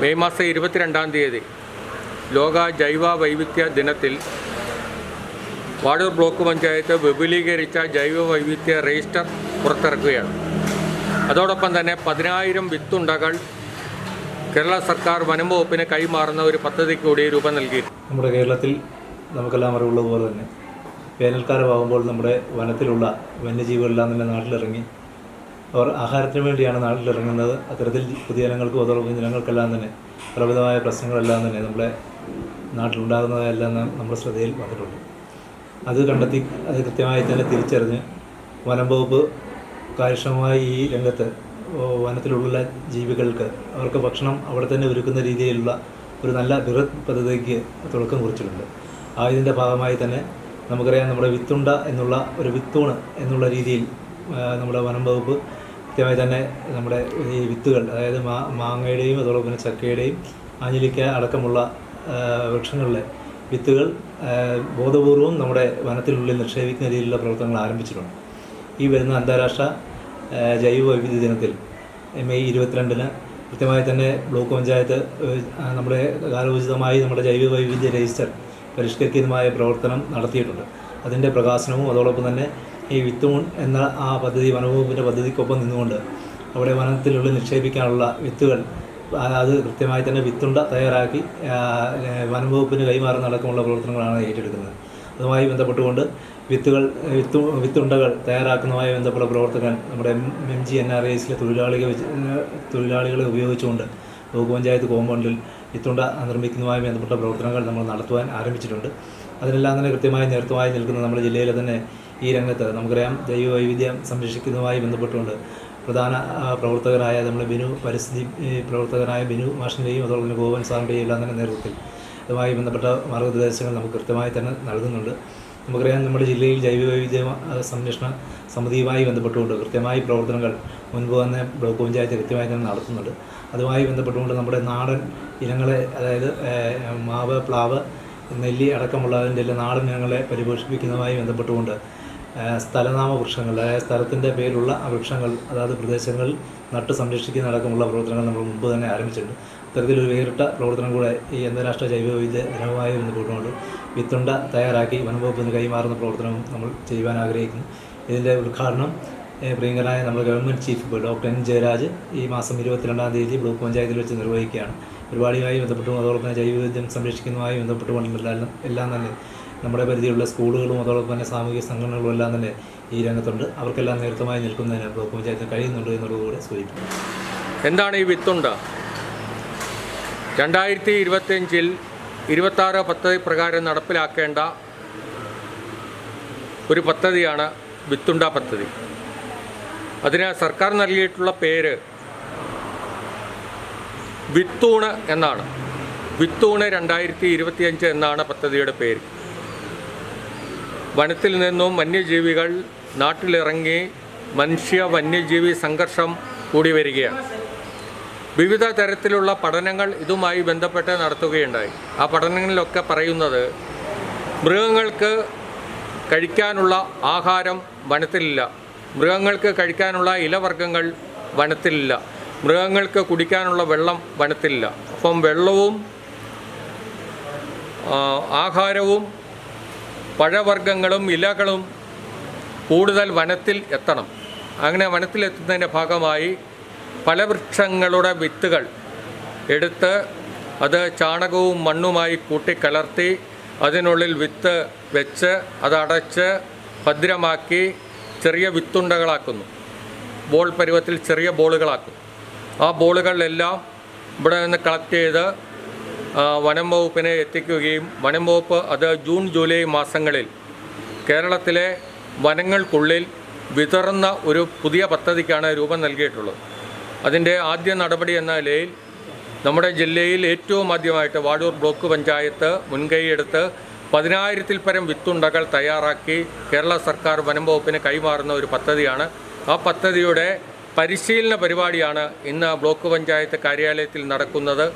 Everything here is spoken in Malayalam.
മെയ് മാസം ഇരുപത്തിരണ്ടാം തീയതി ലോക ജൈവ വൈവിധ്യ ദിനത്തിൽ വാടൂർ ബ്ലോക്ക് പഞ്ചായത്ത് വിപുലീകരിച്ച ജൈവ വൈവിധ്യ രജിസ്റ്റർ പുറത്തിറക്കുകയാണ്. അതോടൊപ്പം തന്നെ പതിനായിരം വിത്തുണ്ടകൾ കേരള സർക്കാർ വനം വകുപ്പിന് കൈമാറുന്ന ഒരു പദ്ധതിക്ക് കൂടി രൂപം നൽകി നമ്മുടെ കേരളത്തിൽ നമുക്കെല്ലാം അറിവുള്ളതുപോലെ തന്നെ വേനൽക്കാലമാകുമ്പോൾ നമ്മുടെ വനത്തിലുള്ള വന്യജീവികളെല്ലാം തന്നെ നാട്ടിലിറങ്ങി അവർ ആഹാരത്തിന് വേണ്ടിയാണ് നാട്ടിലിറങ്ങുന്നത്. അത്തരത്തിൽ പൊതുജനങ്ങൾക്കും അതോടൊപ്പം ജനങ്ങൾക്കെല്ലാം തന്നെ പ്രബലമായ പ്രശ്നങ്ങളെല്ലാം തന്നെ നമ്മുടെ നാട്ടിലുണ്ടാകുന്നതെല്ലാം നമ്മുടെ ശ്രദ്ധയിൽ വന്നിട്ടുണ്ട്. അത് കണ്ടെത്തി അത് കൃത്യമായി തന്നെ തിരിച്ചറിഞ്ഞ് വനം വകുപ്പ് കാര്യക്ഷമമായി ഈ രംഗത്ത് വനത്തിലുള്ള ജീവികൾക്ക് അവർക്ക് ഭക്ഷണം അവിടെ തന്നെ ഒരുക്കുന്ന രീതിയിലുള്ള ഒരു നല്ല ബൃഹത് പദ്ധതിക്ക് തുടക്കം കുറിച്ചിട്ടുണ്ട്. ആ ഇതിന്റെ ഭാഗമായി തന്നെ നമുക്കറിയാം നമ്മുടെ വിത്തുണ്ട എന്നുള്ള ഒരു വിത്തൂണ് എന്നുള്ള രീതിയിൽ നമ്മുടെ വനം വകുപ്പ് കൃത്യമായി തന്നെ നമ്മുടെ ഈ വിത്തുകൾ അതായത് മാ മാങ്ങയുടെയും അതോടൊപ്പം തന്നെ ചക്കയുടെയും ആഞ്ഞിലിക്ക അടക്കമുള്ള വൃക്ഷങ്ങളിലെ വിത്തുകൾ ബോധപൂർവം നമ്മുടെ വനത്തിനുള്ളിൽ നിക്ഷേപിക്കുന്ന രീതിയിലുള്ള പ്രവർത്തനങ്ങൾ ആരംഭിച്ചിട്ടുണ്ട്. ഈ വരുന്ന അന്താരാഷ്ട്ര ജൈവ വൈവിധ്യ ദിനത്തിൽ മെയ് ഇരുപത്തിരണ്ടിന് കൃത്യമായി തന്നെ ബ്ലോക്ക് പഞ്ചായത്ത് നമ്മുടെ കാലോചിതമായി നമ്മുടെ ജൈവ വൈവിധ്യ രജിസ്റ്റർ പരിഷ്കരിക്കുന്നതുമായ പ്രവർത്തനം നടത്തിയിട്ടുണ്ട്. അതിന്റെ പ്രകാശനവും അതോടൊപ്പം തന്നെ ഈ വിത്തൂൺ എന്ന ആ പദ്ധതി വനവകുപ്പിന്റെ പദ്ധതിക്കൊപ്പം നിന്നുകൊണ്ട് അവിടെ വനത്തിലുള്ള നിക്ഷേപിക്കാനുള്ള വിത്തുകൾ അത് കൃത്യമായി തന്നെ വിത്തുണ്ട തയ്യാറാക്കി വനംവകുപ്പിന് കൈമാറുന്ന അടക്കമുള്ള പ്രവർത്തനങ്ങളാണ് ഏറ്റെടുക്കുന്നത്. അതുമായി ബന്ധപ്പെട്ടുകൊണ്ട് വിത്തുകൾ വിത്തു വിത്തുണ്ടകൾ തയ്യാറാക്കുന്നതുമായി ബന്ധപ്പെട്ട പ്രവർത്തകൻ നമ്മുടെ എം ജി എൻ ആർ ഐസിലെ തൊഴിലാളികൾ തൊഴിലാളികളെ ഉപയോഗിച്ചുകൊണ്ട് ബ്ലോക്ക് പഞ്ചായത്ത് കോമ്പൗണ്ടിൽ വിത്തുണ്ട നിർമ്മിക്കുന്നതുമായി ബന്ധപ്പെട്ട പ്രവർത്തനങ്ങൾ നമ്മൾ നടത്തുവാൻ ആരംഭിച്ചിട്ടുണ്ട്. അതിനെല്ലാം തന്നെ കൃത്യമായി നേതൃത്വമായി നിൽക്കുന്ന നമ്മുടെ ജില്ലയിലെ തന്നെ ഈ രംഗത്ത് നമുക്കറിയാം ജൈവവൈവിധ്യം സംരക്ഷിക്കുന്നതുമായി ബന്ധപ്പെട്ടുകൊണ്ട് പ്രധാന പ്രവർത്തകരായ നമ്മുടെ ബിനു പരിസ്ഥിതി പ്രവർത്തകനായ ബിനു മാഷിന്റെയും അതുപോലെ തന്നെ ഗോവൻ സാറിന്റെയും എല്ലാം തന്നെ നേതൃത്വത്തിൽ അതുമായി ബന്ധപ്പെട്ട മാർഗനിർദ്ദേശങ്ങൾ നമുക്ക് കൃത്യമായി തന്നെ നൽകുന്നുണ്ട്. നമുക്കറിയാം നമ്മുടെ ജില്ലയിൽ ജൈവ വൈവിധ്യ ആ, സംരക്ഷണ സമിതിയുമായി ബന്ധപ്പെട്ടുകൊണ്ട് കൃത്യമായി പ്രവർത്തനങ്ങൾ മുൻപ് തന്നെ ബ്ലോക്ക് പഞ്ചായത്ത് കൃത്യമായി തന്നെ നടത്തുന്നുണ്ട്. അതുമായി ബന്ധപ്പെട്ടുകൊണ്ട് നമ്മുടെ നാടൻ ഇനങ്ങളെ അതായത് മാവ് പ്ലാവ് നെല്ലി അടക്കമുള്ളതിന്റെ നാടൻ ഇനങ്ങളെ പരിപോഷിപ്പിക്കുന്നതുമായി ബന്ധപ്പെട്ടുകൊണ്ട് സ്ഥലനാമ വൃക്ഷങ്ങൾ അതായത് സ്ഥലത്തിന്റെ പേരുള്ള വൃക്ഷങ്ങൾ അതായത് പ്രദേശങ്ങളിൽ നട്ട് സംരക്ഷിക്കുന്ന അടക്കമുള്ള പ്രവർത്തനങ്ങൾ നമ്മൾ മുമ്പ് തന്നെ ആരംഭിച്ചിട്ടുണ്ട്. അത്തരത്തിലൊരു വേറിട്ട പ്രവർത്തനം കൂടെ ഈ അന്താരാഷ്ട്ര ജൈവ വൈവിധ്യ ദിനവുമായി കൂട്ടുകൊണ്ട് വിത്തുണ്ട തയ്യാറാക്കി വനംവകുപ്പിന് കൈമാറുന്ന പ്രവർത്തനവും നമ്മൾ ചെയ്യുവാൻ ആഗ്രഹിക്കുന്നു. ഇതിന്റെ ഉദ്ഘാടനം പ്രിയങ്കരനായ നമ്മുടെ government chief doctor N Jayaraj ഈ മാസം ഇരുപത്തിരണ്ടാം തീയതി ബ്ലോക്ക് പഞ്ചായത്തിൽ വെച്ച് നിർവഹിക്കുകയാണ്. പരിപാടിയുമായി ബന്ധപ്പെട്ടും അതോടൊപ്പം തന്നെ ജൈവവൈവിധ്യം സംരക്ഷിക്കുന്നതുമായി ബന്ധപ്പെട്ടുകൊണ്ടെല്ലാം എല്ലാം തന്നെ നമ്മുടെ പരിധിയിലുള്ള സ്കൂളുകളും അതോടൊപ്പം തന്നെ സാമൂഹിക സംഘടനകളും എല്ലാം തന്നെ ഈ രംഗത്തുണ്ട്. അവർക്കെല്ലാം നേതൃത്വമായി നിൽക്കുന്നതിന് ബ്ലോക്ക് പഞ്ചായത്തിന് കഴിയുന്നുണ്ട് എന്നുള്ളതുകൂടെ സൂചിപ്പിക്കും. എന്താണ് ഈ വിത്തുണ്ട? രണ്ടായിരത്തി ഇരുപത്തിയഞ്ചിൽ ഇരുപത്താറ് പദ്ധതി പ്രകാരം നടപ്പിലാക്കേണ്ട ഒരു പദ്ധതിയാണ് വിത്തുണ്ട പദ്ധതി. അതിന് സർക്കാർ നൽകിയിട്ടുള്ള പേര് വിത്തൂണ് എന്നാണ്. വിത്തൂണ് രണ്ടായിരത്തി ഇരുപത്തിയഞ്ച് എന്നാണ് പദ്ധതിയുടെ പേര്. വനത്തിൽ നിന്നും വന്യജീവികൾ നാട്ടിലിറങ്ങി മനുഷ്യ വന്യജീവി സംഘർഷം കൂടി വരികയാണ്. വിവിധ തരത്തിലുള്ള പഠനങ്ങൾ ഇതുമായി ബന്ധപ്പെട്ട് നടത്തുകയുണ്ടായി. ആ പഠനങ്ങളിലൊക്കെ പറയുന്നത് മൃഗങ്ങൾക്ക് കഴിക്കാനുള്ള ആഹാരം വനത്തിലില്ല. മൃഗങ്ങൾക്ക് കഴിക്കാനുള്ള ഇലവർഗങ്ങൾ വനത്തിലില്ല. മൃഗങ്ങൾക്ക് കുടിക്കാനുള്ള വെള്ളം വനത്തിലില്ല. അപ്പം വെള്ളവും ആഹാരവും പഴവർഗങ്ങളും ഇലകളും കൂടുതൽ വനത്തിൽ എത്തണം. അങ്ങനെ വനത്തിലെത്തുന്നതിന്റെ ഭാഗമായി പല വൃക്ഷങ്ങളുടെ വിത്തുകൾ എടുത്ത് അത് ചാണകവും മണ്ണുമായി കൂട്ടിക്കലർത്തി അതിനുള്ളിൽ വിത്ത് വെച്ച് അതടച്ച് ഭദ്രമാക്കി ചെറിയ വിത്തുണ്ടകളാക്കുന്നു. ബോൾ പരുവത്തിൽ ചെറിയ ബോളുകളാക്കും. ആ ബോളുകളിലെല്ലാം ഇവിടെ നിന്ന് കളക്ട് ചെയ്ത് വനം വകുപ്പിനെ എത്തിക്കുകയും വനം വകുപ്പ് അത് ജൂൺ ജൂലൈ മാസങ്ങളിൽ കേരളത്തിലെ വനങ്ങൾക്കുള്ളിൽ വിതറുന്ന ഒരു പുതിയ പദ്ധതിക്കാണ് രൂപം നൽകിയിട്ടുള്ളത്. അതിന്റെ ആദ്യ നടപടി എന്ന നിലയിൽ നമ്മുടെ ജില്ലയിൽ ഏറ്റവും ആദ്യമായിട്ട് വാടൂർ ബ്ലോക്ക് പഞ്ചായത്ത് മുൻകൈയെടുത്ത് പതിനായിരത്തിൽ പരം വിത്തുണ്ടകൾ തയ്യാറാക്കി കേരള സർക്കാർ വനം വകുപ്പിന് കൈമാറുന്ന ഒരു പദ്ധതിയാണ്. ആ പദ്ധതിയുടെ പരിശീലന പരിപാടിയാണ് ഇന്ന് ബ്ലോക്ക് പഞ്ചായത്ത് കാര്യാലയത്തിൽ നടക്കുന്നത്.